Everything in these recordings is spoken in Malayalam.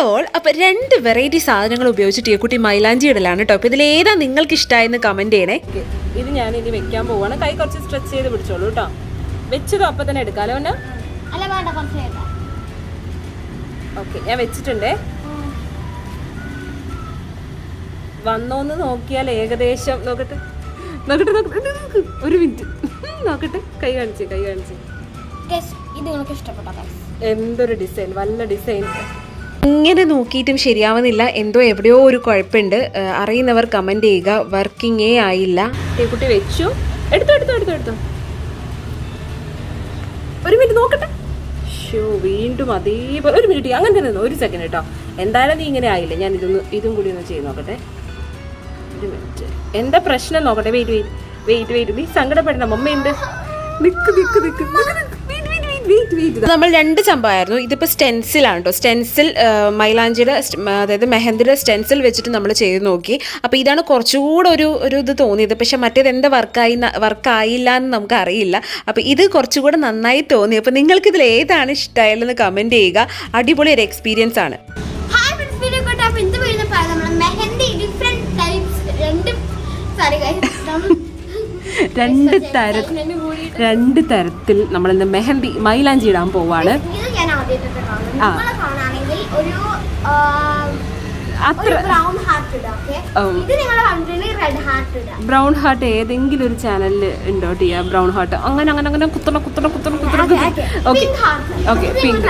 ഹലോ ഓൾ അപ്പോൾ രണ്ട് വെറൈറ്റി സാധനങ്ങൾ ഉപയോഗിച്ചിട്ട് കുട്ടി മൈലാഞ്ചി ഇടലാണ് കേട്ടോ അപ്പോൾ ഇതിലേതാ നിങ്ങൾക്ക് ഇഷ്ടമായെന്ന് കമന്റ് ചെയ്യണേ ഇത് ഞാൻ ഇനി വെക്കാൻ പോവാണ്. കൈ കുറച്ച് സ്ട്രെച്ച് ചെയ്ത് പിടിച്ചോളൂ കേട്ടോ വെച്ചതും അപ്പം തന്നെ എടുക്കാലോ എന്നാ അല്ല വേണ്ട കുറച്ച് ഓക്കെ ഞാൻ വെച്ചിട്ടുണ്ടേ. വന്നോന്ന് നോക്കിയാൽ ഏകദേശം. നോക്കട്ടെ. നോക്കട്ടെ നോക്കട്ടെ. ഒരു മിനിറ്റ് നോക്കട്ടെ. കൈ കാണിച്ച് കൈ കാണിച്ച്. Guys, ഇത് നിങ്ങൾക്ക് ഇഷ്ടപ്പെട്ടോ guys? എന്തൊരു ഡിസൈൻ വല്ല ഡിസൈൻ ഇങ്ങനെ നോക്കിയിട്ടും ശരിയാവുന്നില്ല. എന്തോ എവിടെയോ ഒരു കുഴപ്പമുണ്ട്. അറിയുന്നവർ കമന്റ് ചെയ്യുക. വർക്കിങ്ങേ ആയില്ല. കുട്ടി വെച്ചു. എടുത്തു എടുത്തു എടുത്തു എടുത്തു. ഒരു മിനിറ്റ് നോക്കട്ടെ. ഷോ വീണ്ടും അതേപോലെ ഒരു മിനിറ്റ് അങ്ങനെ തന്നെ ഒരു സെക്കൻഡ് കേട്ടോ എന്തായാലും നീ ഇങ്ങനെ ആയില്ല? ഞാൻ ഇതൊന്ന് ഇതും കൂടി ഒന്ന് ചെയ്ത് നോക്കട്ടെ. ഒരു മിനിറ്റ് എന്താ പ്രശ്നം? നോക്കട്ടെ. വെയിറ്റ് വെയിറ്റ് വെയിറ്റ് വെയിറ്റ് നീ സങ്കടപ്പെടണം മമ്മ ഉണ്ട് നിക്ക് നിക്ക് നിക്ക്. നമ്മൾ രണ്ട് ചമ്പായിരുന്നു ഇതിപ്പോൾ സ്റ്റെൻസിലാണ് കേട്ടോ സ്റ്റെൻസിൽ മൈലാഞ്ചിയുടെ അതായത് മെഹന്തിയുടെ സ്റ്റെൻസിൽ വെച്ചിട്ട് നമ്മൾ ചെയ്ത് നോക്കി. അപ്പോൾ ഇതാണ് കുറച്ചുകൂടെ ഒരു ഒരു ഇത് തോന്നിയത്. പക്ഷെ മറ്റേത് എന്താ വർക്കായി വർക്കായില്ല എന്ന് നമുക്ക് അറിയില്ല. അപ്പോൾ ഇത് കുറച്ചുകൂടെ നന്നായി തോന്നി. അപ്പോൾ നിങ്ങൾക്ക് ഇതിൽ ഏതാണ് ഇഷ്ടമായാലെന്ന് കമന്റ് ചെയ്യുക. അടിപൊളി ഒരു എക്സ്പീരിയൻസ് ആണ്. മെഹന്തി ഡിഫറെന്റ് ടൈപ്സ് രണ്ട് സോറി നമ്മൾ രണ്ട് തര രണ്ട് തരത്തിൽ നമ്മൾ ഇന്ന് മെഹന്തി മൈലാഞ്ചി ഇടാൻ പോവാണ് ആ. അത്ര ബ്രൗൺ ഹാർട്ട് ഏതെങ്കിലും ഒരു ചാനലിൽ ഉണ്ടോ ടിയ ബ്രൗൺ ഹാർട്ട് അങ്ങനെ അങ്ങനെ അങ്ങനെ കുത്തണ കുത്തണ കുത്തണ കുത്തണ ഓക്കെ. ഓക്കെ പിങ്ക്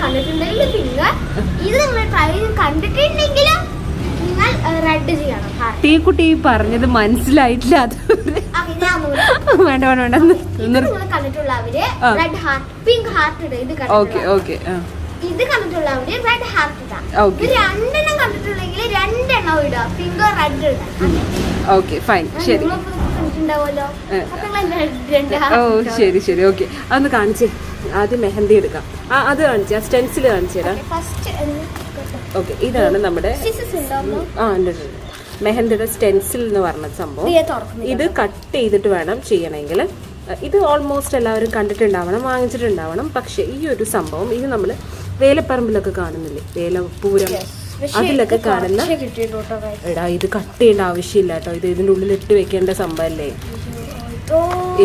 കണ്ടിട്ടുണ്ടെങ്കിൽ പിങ്ക് ഇത് നിങ്ങൾ ട്രൈ കണ്ടിട്ടുണ്ടെങ്കിൽ നിങ്ങൾ റെഡ് ചെയ്യണം. ടീക്കുട്ടി പറഞ്ഞത് മനസ്സിലായിട്ടില്ല. അത് വേണ്ട വേണ്ട ഓക്കെ ഓക്കെ ഇത് കണ്ടിട്ടുള്ളവര് റെഡ് ഹാർട്ട് ഇടാം. രണ്ടെണ്ണം കണ്ടിട്ടുണ്ടെങ്കിൽ രണ്ടെണ്ണം പിങ്ക് റെഡ് ഇടാം. ഓക്കെ ഫൈൻ ശരി. ഓ. ശരി ശരി. ഓക്കെ. അതൊന്ന് കാണിച്ചേ. ആദ്യം മെഹന്തി എടുക്കാം. ആ അത് കാണിച്ചേ. സ്റ്റെൻസിൽ കാണിച്ചു തരാം ഓക്കെ ഇതാണ് നമ്മുടെ ആ ഉണ്ട്. മെഹന്തിയുടെ സ്റ്റെൻസിൽ എന്ന് പറഞ്ഞ സംഭവം. ഇത് കട്ട് ചെയ്തിട്ട് വേണം ചെയ്യണമെങ്കിൽ. ഇത് ഓൾമോസ്റ്റ് എല്ലാവരും കണ്ടിട്ടുണ്ടാവണം വാങ്ങിച്ചിട്ടുണ്ടാവണം. പക്ഷേ ഈ ഒരു സംഭവം ഇത് നമ്മൾ വേലപ്പറമ്പിലൊക്കെ കാണുന്നില്ലേ? വേലപ്പൂരം അതിലൊക്കെ കാണുന്ന. എടാ ഇത് കട്ട് ചെയ്യേണ്ട ആവശ്യമില്ല കേട്ടോ. ഇത് ഇതിന്റെ ഉള്ളിൽ ഇട്ട് വെക്കേണ്ട സംഭവല്ലേ.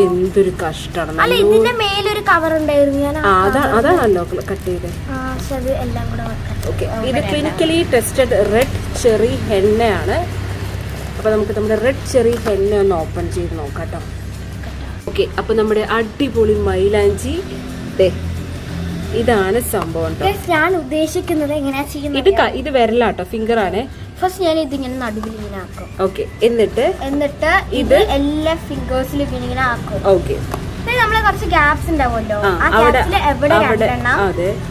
എന്തൊരു കഷ്ടമാണ്. ഇതിന്റെ മേലൊരു കവർ ഉണ്ടായിരുന്നു അതാണല്ലോ കട്ട് ചെയ്ത്? ഓക്കെ ഇത് ക്ലിനിക്കലി ടെസ്റ്റഡ് റെഡ് ചെറി ഹെന്നയാണ് അപ്പോൾ നമുക്ക് നമ്മുടെ റെഡ് ചെറി ഹെന്ന ഒന്ന് ഓപ്പൺ ചെയ്ത് നോക്കാം കേട്ടോ ഓക്കെ അപ്പോൾ നമ്മുടെ അടിപൊളി മൈലാഞ്ചി ദേ ഇതാണ് സംഭവം ഞാൻ ഉദ്ദേശിക്കുന്നത് എങ്ങനെയാ ഇത് ചെയ്യുന്നത് ക- ഇത് വരലാട്ടോ ഫിംഗർ ആണ്. ഫസ്റ്റ് ഞാൻ ഇതിങ്ങനെ നടുവിൽ ഇങ്ങനെ ആക്കും. ഓക്കെ എന്നിട്ട് എന്നിട്ട് ഇത് എല്ലാ ഫിംഗേഴ്സിലും ഇങ്ങനെ ഇങ്ങനെ ആക്കും. ഓക്കെ നമ്മളെ കുറച്ച് ഗ്യാപ്സ് ഉണ്ടാവുമല്ലോ. ആ, ഗ്യാപ്സിൽ എവിടെ രണ്ടെണ്ണം?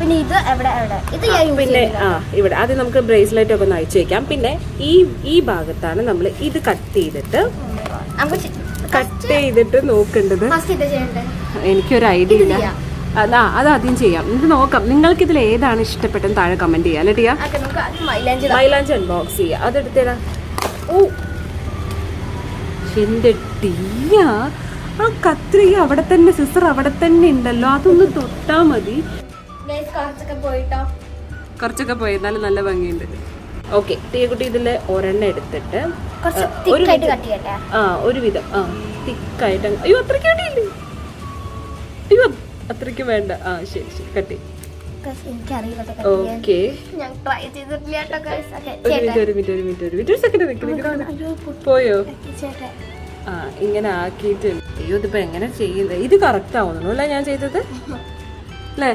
പിന്നെ ഇത് എവിടെ എവിടെ? ഇത് ഞാൻ യൂസ് പിന്നെ ആ ഇവിടെ. അത് നമുക്ക് ബ്രേസ്ലെറ്റ് ഒക്കെ ഒന്ന് അയച്ചു വെക്കാം. പിന്നെ ഈ ഈ ഭാഗത്താണ് നമ്മൾ ഇത് കട്ട് ചെയ്തിട്ട് നമുക്ക് കട്ട് ചെയ്തിട്ട് നോക്കേണ്ടത്. എനിക്കൊരു ഐഡിയ ഇല്ല. അതാ അത് ആദ്യം ചെയ്യാം. ഇത് നോക്കാം. നിങ്ങൾക്ക് ഇതിൽ ഏതാണ് ഇഷ്ടപ്പെട്ടത് താഴെ കമന്റ് ചെയ്യാം. അല്ലേ മൈലാഞ്ച് അൺബോക്സ് ചെയ്യാം. അതെടുത്തേരാ. ഓ എന്റെ ടിയ. ആ കത്രിക അവിടെ തന്നെ സിസ്റ്റർ അവിടെ തന്നെ ഉണ്ടല്ലോ. അതൊന്ന് തൊട്ടാ മതി. കുറച്ചൊക്കെ പോയി. എന്നാലും നല്ല ഭംഗിയുണ്ട്. ഓക്കെ തീയക്കുട്ടി ഇതിൽ ഒരെണ്ണം എടുത്തിട്ട് ഒരു ആ ഒരു വിധം. ആ തിക്കായിട്ട് അയ്യോ അത്രയ്ക്ക് അയ്യോ അത്രയ്ക്ക് വേണ്ട. ആ ശരി ശരി കട്ടി ഓക്കെ ഒരു. മിനിറ്റ് ഒരു മിനിറ്റ് ഒരു മിനിറ്റ്. ഒരു സെക്കൻഡ്. പോയോ. ആ ഇങ്ങനെ ആക്കിയിട്ട് അയ്യോ ഇതിപ്പോ എങ്ങനെ ചെയ്യുന്നത് ഇത് കറക്റ്റ് ആവുന്നു അല്ലേ? ഞാൻ ചെയ്തത്? അല്ലേ?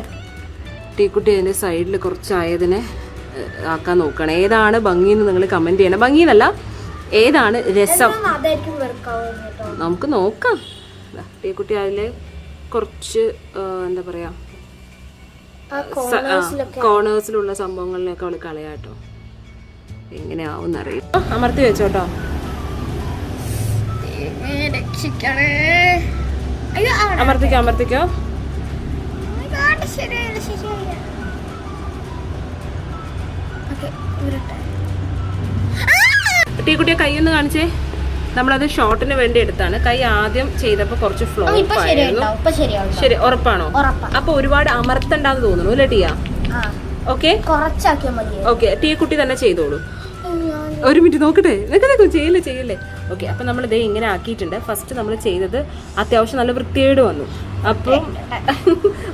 ടീക്കുട്ടി അതിന്റെ സൈഡിൽ കുറച്ചായതിനെ ആയതിനെ ആക്കാൻ നോക്കണം ഏതാണ് ഭംഗി എന്ന് നിങ്ങൾ കമന്റ് ചെയ്യണം. ഭംഗിന്നല്ല ഏതാണ് രസം. നമുക്ക് നോക്കാം. ടീക്കുട്ടി അതിൽ കുറച്ച് എന്താ പറയാ ആ corners-ലൊക്കെ. കോണേഴ്സിലുള്ള സംഭവങ്ങളിലൊക്കെ അവൾ കളയാട്ടോ. എങ്ങനെയാവും അറിയാം അമർത്തി വെച്ചോട്ടോ. ദൈവമേ, രക്ഷിക്കണേ. അമർത്തിക്കോ അമർത്തിക്കോ. Oh ശരിയായില്ല, ശരിയായില്ല. Okay, ഉരുട്ടെ. ടീക്കുട്ടിയെ കൈ ഒന്ന് കാണിച്ചേ. നമ്മളത് ഷോർട്ടിന് വേണ്ടി എടുത്താണ്. കൈ ആദ്യം ചെയ്തപ്പോ കുറച്ച് ഫ്ലോ ഇപ്പൊ ശരി ഉറപ്പാണോ? ഉറപ്പാ. അപ്പൊ ഒരുപാട് അമർത്തണ്ടാന്ന് തോന്നുന്നു അല്ലേ ടിയ. ഓക്കെ ഓക്കെ ടീ കുട്ടി തന്നെ ചെയ്തോളൂ. ഒരു മിനിറ്റ് നോക്കട്ടെ? നിൽക്കും ചെയ്യല്ലേ ചെയ്യില്ലേ? ഓക്കെ അപ്പം നമ്മൾ ഇതേ ഇങ്ങനെ ആക്കിയിട്ടുണ്ട്. ഫസ്റ്റ് നമ്മൾ ചെയ്തത് അത്യാവശ്യം നല്ല വൃത്തിയേട് വന്നു. അപ്പോൾ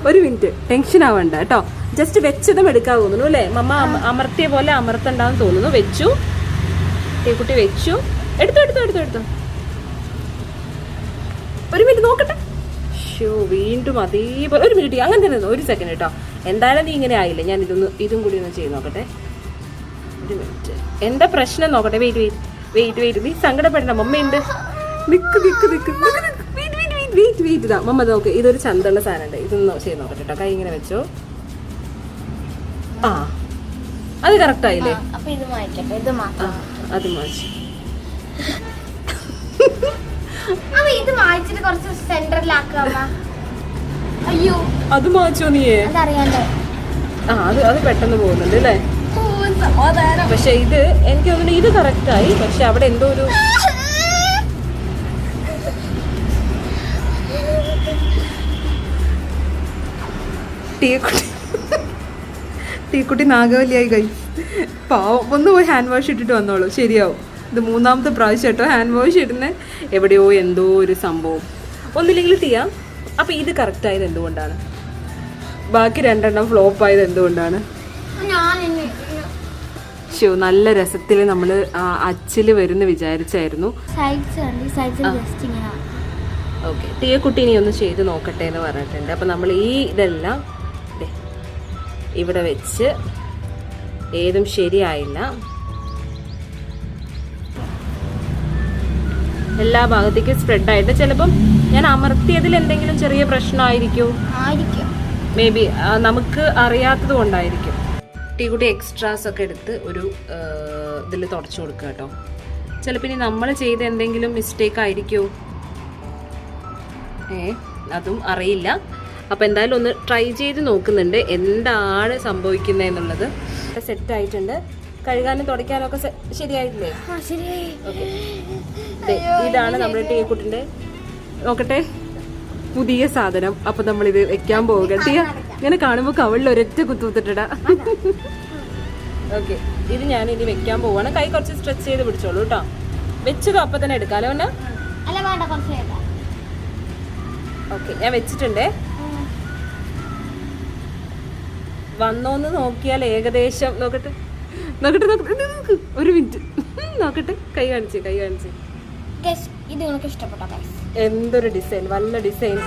ഒരു മിനിറ്റ് ടെൻഷൻ ആവണ്ട കേട്ടോ. ജസ്റ്റ് വെച്ചതും എടുക്കാൻ തോന്നുന്നു അല്ലേ? മമ്മ അമർത്തിയ പോലെ അമർത്തണ്ടാന്ന് തോന്നുന്നു. വെച്ചു. കുട്ടി വെച്ചു. എടുത്തു എടുത്തു എടുത്തു എടുത്തു. ഒരു മിനിറ്റ് നോക്കട്ടെ. ഷോ വീണ്ടും അതേപോലെ ഒരു മിനിറ്റ് അങ്ങനെ തന്നെ ഒരു സെക്കൻഡ് കേട്ടോ എന്തായാലും നീ ഇങ്ങനെ ആയില്ല? ഞാൻ ഇതൊന്ന് ഇതും കൂടി ഒന്ന് ചെയ്ത് നോക്കട്ടെ. ഒരു മിനിറ്റ് എന്താ പ്രശ്നം? നോക്കട്ടെ വെയിറ്റ് വെയിറ്റ് വെയിറ്റ് വെയിറ്റ് നീ സങ്കടപ്പെടണ്ട മമ്മയുണ്ട് നിക്ക് നിക്ക് നിക്ക്. Wait wait wait wait wait ഇതാ മമ്മ നോക്ക് ഇതൊരു ചന്തുള്ള സാധനമുണ്ട്. ഇതൊന്ന് ചെയ്ത് നോക്കട്ടെ കേട്ടോ കൈ ഇങ്ങനെ വെച്ചോ. ആ അത് കറക്റ്റ് ആയില്ലേ? ഇത് ഇത് അത് മാറ്റി. ഇത് മാറ്റിട്ട് കുറച്ച് സെന്ററിലാക്കുക അയ്യോ. അത് മാച്ചോ നീയേ? അതറിയാണ്ടോ ആ അത് അത് പെട്ടെന്ന് പോകുന്നുണ്ട് അല്ലേ? പക്ഷെ ഇത് എനിക്ക് തോന്നുന്നു ഇത് കറക്റ്റായി പക്ഷെ അവിടെ എന്തോ ഒരു ടീക്കുട്ടി ടീക്കുട്ടി നാഗവല്ലിയായി കൈ പാവം. ഒന്ന് പോയി ഹാൻഡ് വാഷ് ഇട്ടിട്ട് വന്നോളൂ. ശരിയാവും. ഇത് മൂന്നാമത്തെ പ്രാവശ്യം കേട്ടോ ഹാൻഡ് വാഷ് ഇടുന്ന. എവിടെയോ എന്തോ ഒരു സംഭവം. ഒന്നില്ലെങ്കിൽ ചെയ്യാം. അപ്പൊ ഇത് കറക്റ്റ് ആയത് എന്തുകൊണ്ടാണ്? ബാക്കി രണ്ടെണ്ണം ഫ്ലോപ്പ് ആയത് എന്തുകൊണ്ടാണ്? ഇനി നല്ല രസത്തിൽ നമ്മൾ അച്ചിൽ വരുന്ന വിചാരിച്ചായിരുന്നു. ഓക്കെ. തീയക്കുട്ടി ഇനി ഒന്ന് ചെയ്ത് നോക്കട്ടെ എന്ന് പറഞ്ഞിട്ടുണ്ട്. അപ്പം നമ്മൾ ഈ ഇതെല്ലാം ഇവിടെ വെച്ച് ഏതും ശരിയായില്ല. എല്ലാ ഭാഗത്തേക്കും സ്പ്രെഡ് ആയിട്ട് ചിലപ്പം ഞാൻ അമർത്തിയതിൽ എന്തെങ്കിലും ചെറിയ പ്രശ്നമായിരിക്കും. മേ ബി നമുക്ക് അറിയാത്തത് കൊണ്ടായിരിക്കും. ടീക്കുട്ടി എക്സ്ട്രാസ് ഒക്കെ എടുത്ത് ഒരു ഇതിൽ തുടച്ചു കൊടുക്കുക കേട്ടോ. ചിലപ്പോൾ ഇനി നമ്മൾ ചെയ്ത എന്തെങ്കിലും മിസ്റ്റേക്ക് ആയിരിക്കുമോ ഏ അതും അറിയില്ല. അപ്പോൾ എന്തായാലും ഒന്ന് ട്രൈ ചെയ്ത് നോക്കുന്നുണ്ട് എന്താണ് സംഭവിക്കുന്നത് എന്നുള്ളത്. സെറ്റ് ആയിട്ടുണ്ട്. കഴുകാനും തുടയ്ക്കാനും ഒക്കെ സെ- ശരിയായിട്ടില്ലേ? ഇതാണ് നമ്മുടെ ടീക്കുട്ടിന്റെ നോക്കട്ടെ. പുതിയ സാധനം. അപ്പോൾ നമ്മളിത് വെക്കാൻ പോവുക ടീയ ഇങ്ങനെ കാണുമ്പോൾ കവളിൽ ഒരൊറ്റ കുത്തുത്തിട്ടട ഓക്കെ ഇത് ഞാൻ ഇനി വെക്കാൻ പോവാണ്. കൈ കുറച്ച് സ്ട്രെച്ച് ചെയ്ത് പിടിച്ചോളൂ കേട്ടോ വെച്ചതും അപ്പൊ തന്നെ എടുക്കാലോ എന്നാ ഓക്കെ ഞാൻ വെച്ചിട്ടുണ്ടേ. വന്നോന്ന് നോക്കിയാൽ ഏകദേശം. നോക്കട്ടെ. നോക്കട്ടെ നോക്കട്ടെ ഒരു മിനിറ്റ്. നോക്കട്ടെ കൈ കാണിച്ചേ കൈ കാണിച്ചേ. Guys, ഇത് നിങ്ങൾക്ക് ഇഷ്ടപ്പെട്ടോ ഗൈസ് എന്തൊരു ഡിസൈൻ വല്ല ഡിസൈൻ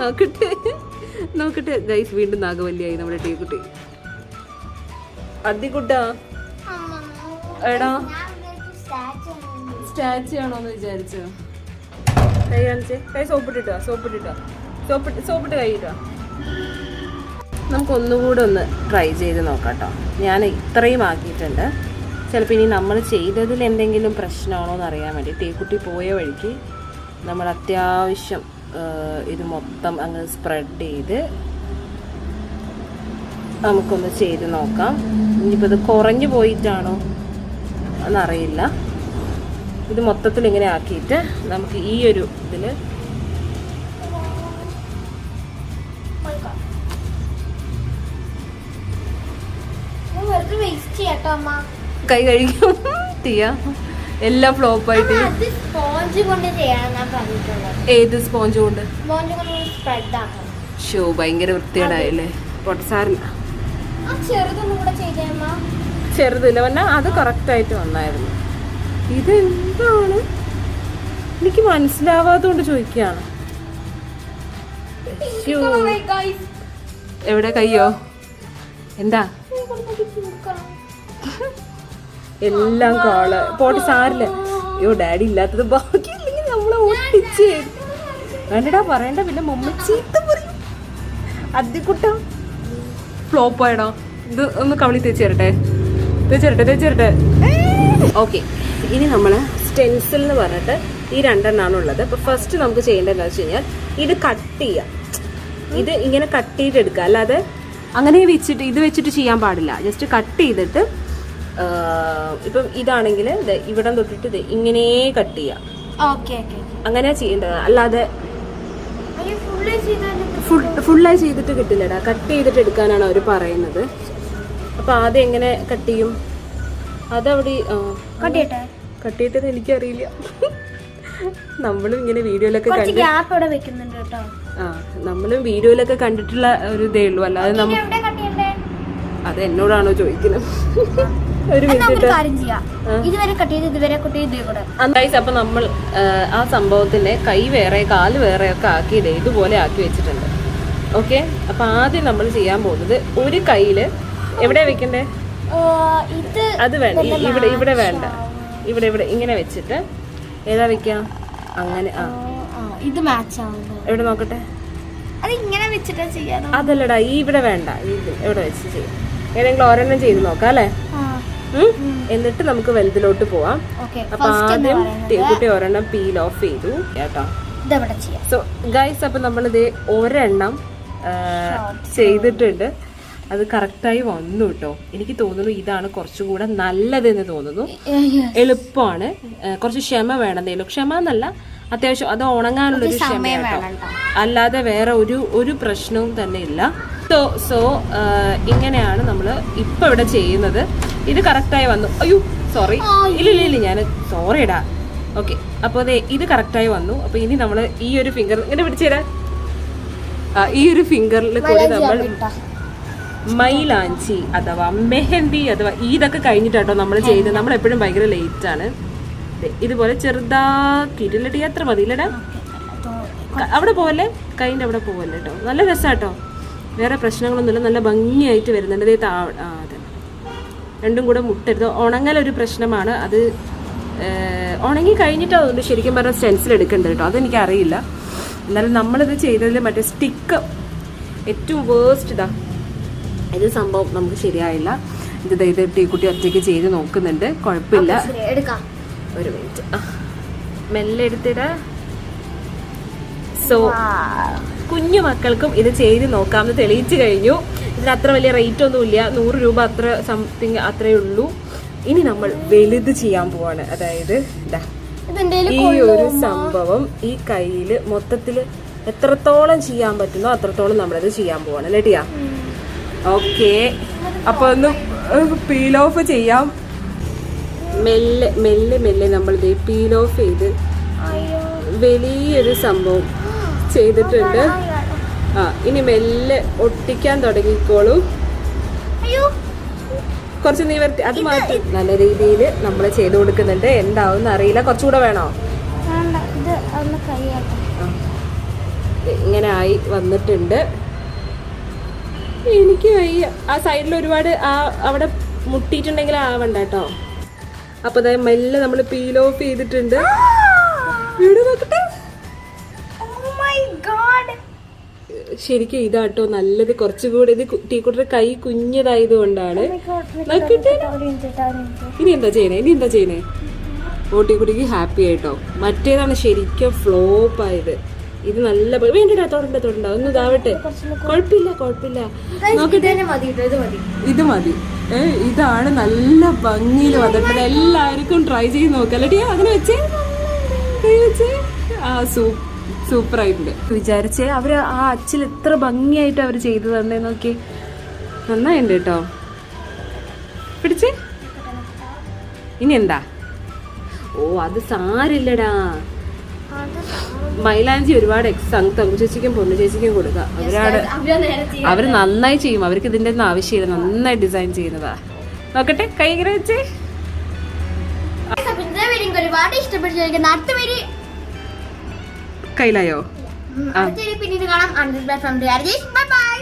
നോക്കട്ടെ. നോക്കട്ടെ. ഗൈസ് വീണ്ടും നാഗവല്ലിയായി നമ്മുടെ ടീക്കുട്ടി. അതികുട്ടാ എടാ. സ്റ്റാച്ചു ആണോന്ന് വിചാരിച്ചോ. കൈ കാണിച്ചേ. കൈ സോപ്പിട്ടിട്ടോ? സോപ്പിട്ടിട്ടോ? സോപ്പിട്ട് സോപ്പിട്ട് കൈ ഇട്ടോ? നമുക്ക് ഒന്നുകൂടെ ഒന്ന് ട്രൈ ചെയ്ത് നോക്കാട്ടോ. കേട്ടോ ഞാൻ ഇത്രയും ആക്കിയിട്ടുണ്ട്. ചിലപ്പോൾ ഇനി നമ്മൾ ചെയ്തതിൽ എന്തെങ്കിലും പ്രശ്നമാണോ എന്ന് അറിയാൻ വേണ്ടി ടീക്കുട്ടി പോയ വഴിക്ക് നമ്മൾ അത്യാവശ്യം ഇത് മൊത്തം അങ്ങ് സ്പ്രെഡ് ചെയ്ത് നമുക്കൊന്ന് ചെയ്ത് നോക്കാം. ഇനിയിപ്പോൾ ഇത് കുറഞ്ഞു പോയിട്ടാണോ എന്നറിയില്ല. ഇത് മൊത്തത്തിൽ ഇങ്ങനെ ആക്കിയിട്ട് നമുക്ക് ഈ ഒരു ഇതിൽ കൈ കഴിക്കും തീയ എല്ലാം ഫ്ലോപ്പ് ആയിട്ട്. ഏത് സ്പോഞ്ച് കൊണ്ട്? ഷോ ഭയങ്കര വൃത്തികേടായില്ലേ? പൊട്ടസാറില്ല ചെറുതില്ല പറഞ്ഞാൽ അത് കറക്റ്റായിട്ട് വന്നായിരുന്നു. ഇതെന്താണ്? എനിക്ക് മനസ്സിലാവാത്തോണ്ട് ചോദിക്കുകയാണ് എവിടെ കയ്യോ? എന്താ? എല്ലാം കോൾ. പോട്ടെ സാറില്ല അയ്യോ ഡാഡി ഇല്ലാത്തത് ബാക്കിയില്ലെങ്കിൽ നമ്മളെ ഒട്ടിച്ച്. വേണ്ടടാ പറയണ്ട പിന്നെ മമ്മ ചീത്ത പറയും. അതിക്കുട്ട ഫ്ലോപ്പ് ആയടോ. ഇത് ഒന്ന് കവളി തേച്ച് തരട്ടെ. തേച്ച് തരട്ടെ തേച്ച് തരട്ടെ. ഓക്കെ ഇനി നമ്മൾ സ്റ്റെൻസിൽ എന്ന് പറഞ്ഞിട്ട് ഈ രണ്ടെണ്ണമാണ് ഉള്ളത്. അപ്പോൾ ഫസ്റ്റ് നമുക്ക് ചെയ്യേണ്ടത് എന്താ വെച്ച് കഴിഞ്ഞാൽ ഇത് കട്ട് ചെയ്യാം. ഇത് ഇങ്ങനെ കട്ട് ചെയ്തെടുക്കുക. അല്ലാതെ അങ്ങനെ വെച്ചിട്ട് ഇത് വെച്ചിട്ട് ചെയ്യാൻ പാടില്ല. ജസ്റ്റ് കട്ട് ചെയ്തിട്ട് ഇപ്പം ഇതാണെങ്കിൽ ഇവിടം തൊട്ടിട്ട് ഇത് ഇങ്ങനെ കട്ട് ചെയ്യാം. അങ്ങനെ ചെയ്യേണ്ടത് അല്ലാതെ ഫുള്ളായി ചെയ്തിട്ട് കിട്ടില്ലടാ. കട്ട് ചെയ്തിട്ട് എടുക്കാനാണ് അവർ പറയുന്നത്. അപ്പൊ ആദ്യം എങ്ങനെ കട്ട് ചെയ്യും? അതവിടെ കട്ട് ചെയ്തിട്ട് എനിക്കറിയില്ല. നമ്മളും ഇങ്ങനെ വീഡിയോയിലൊക്കെ വെക്കുന്നുണ്ട് ആ നമ്മളും വീഡിയോയിലൊക്കെ കണ്ടിട്ടുള്ള ഒരു ഇതേ ഉള്ളൂ. അല്ലാതെ നമ്മ ഇനി എവിടെ അത് എന്നോടാണോ ചോദിക്കുന്നത്? ഇതുവരെ കട്ട് ചെയ്ത് ഇതുവരെ കട്ട് ചെയ്ത് ഇതേ കൂടെ ഗൈസ് അപ്പൊ നമ്മൾ ആ, സംഭവത്തിന്റെ കൈ വേറെ കാൽ വേറെ ഒക്കെ ആക്കി ഇതേ ഇതുപോലെ ആക്കി വെച്ചിട്ടുണ്ട്. ഓക്കെ അപ്പൊ ആദ്യം നമ്മൾ ചെയ്യാൻ പോകുന്നത് ഒരു കയ്യിൽ എവിടെ വെക്കണ്ടേ? അത് വേണ്ട. ഇവിടെ ഇവിടെ വേണ്ട. ഇവിടെ ഇവിടെ ഇങ്ങനെ വെച്ചിട്ട് ഏതാ വെക്കാം? അങ്ങനെ ആ. ഇത് മാച്ച് എവിടെ നോക്കട്ടെ? അത് ഇങ്ങനെ വെച്ചിട്ടാ അതല്ലടാ ഈ ഇവിടെ വേണ്ട. ഇത് എവിടെ വെച്ച് ചെയ്യാം? ഏതെങ്കിലും ഒരെണ്ണം ചെയ്ത് നോക്കാം അല്ലേ? എന്നിട്ട് നമുക്ക് വെന്തിലോട്ട് പോവാം. അപ്പൊ ആദ്യം കുട്ടി ഒരെണ്ണം പീൽ ഓഫ് ചെയ്തു. കേട്ടോ? സോ ഗൈസ് അപ്പൊ നമ്മളിത് ഒരെണ്ണം ചെയ്തിട്ടുണ്ട്. അത് കറക്റ്റായി വന്നു കേട്ടോ എനിക്ക് തോന്നുന്നു ഇതാണ് കുറച്ചുകൂടെ നല്ലതെന്ന് തോന്നുന്നു. എളുപ്പമാണ്. കുറച്ച് ക്ഷമ വേണം എന്തെങ്കിലും ക്ഷമ എന്നല്ല അത്യാവശ്യം അത് ഉണങ്ങാനുള്ളൊരു ക്ഷമ കേട്ടോ അല്ലാതെ വേറെ ഒരു ഒരു പ്രശ്നവും തന്നെ ഇല്ല. സോ സോ ഇങ്ങനെയാണ് നമ്മൾ ഇപ്പൊ ഇവിടെ ചെയ്യുന്നത്. ഇത് കറക്റ്റായി വന്നു. അയ്യോ സോറി ഇല്ല ഇല്ല ഇല്ല ഞാൻ സോറി ഇടാ ഓക്കെ അപ്പോൾ അതെ ഇത് കറക്റ്റായി വന്നു. അപ്പോൾ ഇനി നമ്മൾ ഈ ഒരു ഫിംഗർ ഇങ്ങനെ പിടിച്ചുതരാം ഈ ഒരു ഫിംഗറിൽ കൂടി നമ്മൾ മൈലാഞ്ചി അഥവാ മെഹന്തി അഥവാ ഇതൊക്കെ കഴിഞ്ഞിട്ടാട്ടോ നമ്മൾ ചെയ്യുന്നത് നമ്മൾ എപ്പോഴും ഭയങ്കര ലേറ്റ് ആണ്. ഇതുപോലെ ചെറുതാക്കിയിട്ടില്ലടി അത്ര മതി ഇല്ലടാ അവിടെ പോലെ കൈന്റെ അവിടെ പോവല്ലേ കേട്ടോ നല്ല രസാട്ടോ. വേറെ പ്രശ്നങ്ങളൊന്നുമില്ല. നല്ല ഭംഗിയായിട്ട് വരുന്നുണ്ട്. ദേ താ അതെ. രണ്ടും കൂടെ മുട്ടരുത്. ഉണങ്ങലൊരു ഒരു പ്രശ്നമാണ്. അത് ഉണങ്ങി കഴിഞ്ഞിട്ട് അതുകൊണ്ട് ശരിക്കും പറഞ്ഞാൽ സ്റ്റെൻസിൽ എടുക്കേണ്ടത് കേട്ടോ അതെനിക്കറിയില്ല. എന്നാലും നമ്മളിത് ചെയ്തതിൽ മറ്റേ സ്റ്റിക്ക് ഏറ്റവും വേസ്റ്റ് ഇതാ. ഇത് സംഭവം നമുക്ക് ശരിയായില്ല. ഇത് ഇത് ടീക്കുട്ടി ഒറ്റയ്ക്ക് ചെയ്ത് നോക്കുന്നുണ്ട്. കുഴപ്പമില്ല. ഒരു മിനിറ്റ്. മെല്ലെ എടുത്തിട. സോ കുഞ്ഞു മക്കൾക്കും ഇത് ചെയ്ത് നോക്കാമെന്ന് തെളിയിച്ചു കഴിഞ്ഞു. ഇതിന് അത്ര വലിയ റേറ്റ് ഒന്നുമില്ല നൂറ് രൂപ അത്ര സംതിങ് അത്രേ ഉള്ളൂ. ഇനി നമ്മൾ വലുത് ചെയ്യാൻ പോവാണ്. അതായത് ഇതാ ഈ ഒരു സംഭവം ഈ കയ്യിൽ മൊത്തത്തിൽ എത്രത്തോളം ചെയ്യാൻ പറ്റുന്നോ അത്രത്തോളം നമ്മളത് ചെയ്യാൻ പോവാണ്. ലെഡിയാ ഓക്കെ. അപ്പൊ ഒന്ന് പീൽ ഓഫ് ചെയ്യാം. മെല്ലെ മെല്ലെ മെല്ലെ നമ്മൾ പീൽ ഓഫ് ചെയ്ത് വലിയൊരു സംഭവം ചെയ്തിട്ടുണ്ട്. ആ ഇനി മെല്ലെ ഒട്ടിക്കാൻ തുടങ്ങിക്കോളൂ. കുറച്ച് നിവർത്തി അത് മാറ്റി. നല്ല രീതിയിൽ നമ്മൾ ചെയ്തു കൊടുക്കുന്നുണ്ട്. എന്താവും അറിയില്ല. കുറച്ചുകൂടെ വേണോ? ഇങ്ങനെ ആയി വന്നിട്ടുണ്ട്. എനിക്ക് വയ്യ ആ സൈഡിൽ ഒരുപാട് ആ അവിടെ മുട്ടിയിട്ടുണ്ടെങ്കിൽ ആവണ്ട കേട്ടോ. അപ്പൊ മെല്ലെ നമ്മൾ പീൽ ഓഫ് ചെയ്തിട്ടുണ്ട്. വീട് നോക്കട്ടെ. ശരിക്കും ഇതാട്ടോ നല്ലത്. കുറച്ചുകൂടി ഇത് ടീക്കുട്ടിയുടെ കൈ കുഞ്ഞതായത് കൊണ്ടാണ്. നോക്കട്ടെ ഇനി എന്താ ചെയ്യണേ? ഇനി എന്താ ചെയ്യണേ? ഓ ടീക്കുട്ടിക്ക് ഹാപ്പി ആയിട്ടോ. മറ്റേതാണ് ശരിക്കും ഫ്ലോപ്പ് ആയത്. ഇത് നല്ല വേണ്ടടാ തൊടണ്ട തൊടണ്ട. ഒന്ന് ഇതാവട്ടെ. കുഴപ്പമില്ല കുഴപ്പമില്ല. നോക്കട്ടെ. മതി ഇത് മതി. ഇതാണ് നല്ല ഭംഗിയിൽ വന്നിട്ടുണ്ട് എല്ലാവർക്കും ട്രൈ ചെയ്ത് നോക്കാം. ടീ? അങ്ങനെ വെച്ചേ. വെച്ചേ. ആ സൂപ്പ് സൂപ്പർ ആയിട്ടുണ്ട് വിചാരിച്ചേ അവർ ആ അച്ചിൽ എത്ര ഭംഗിയായിട്ട് അവർ ചെയ്തു തന്നെ നോക്കി. നന്നായിട്ടുണ്ട് കേട്ടോ. പിടിച്ചേ. ഇനി എന്താ? ഓ അത് സാരില്ലടാ. മൈലാഞ്ചി ഒരുപാട് എക്സാം തങ്കു ചേച്ചിക്കും പൊണ്ണു ചേച്ചിക്കും കൊടുക്കുക അവരാണ് അവർ നന്നായി ചെയ്യും. അവർക്ക് ഇതിന്റെ ഒന്നും ആവശ്യമില്ല. നന്നായി ഡിസൈൻ ചെയ്യുന്നതാ. നോക്കട്ടെ കൈ ഇങ്ങനെ വെച്ചേ. എനിക്ക് ഒരുപാട് ഇഷ്ടപ്പെട്ടു. അടുത്ത അടുത്ത പിന്നീട് കാണാം. ബൈ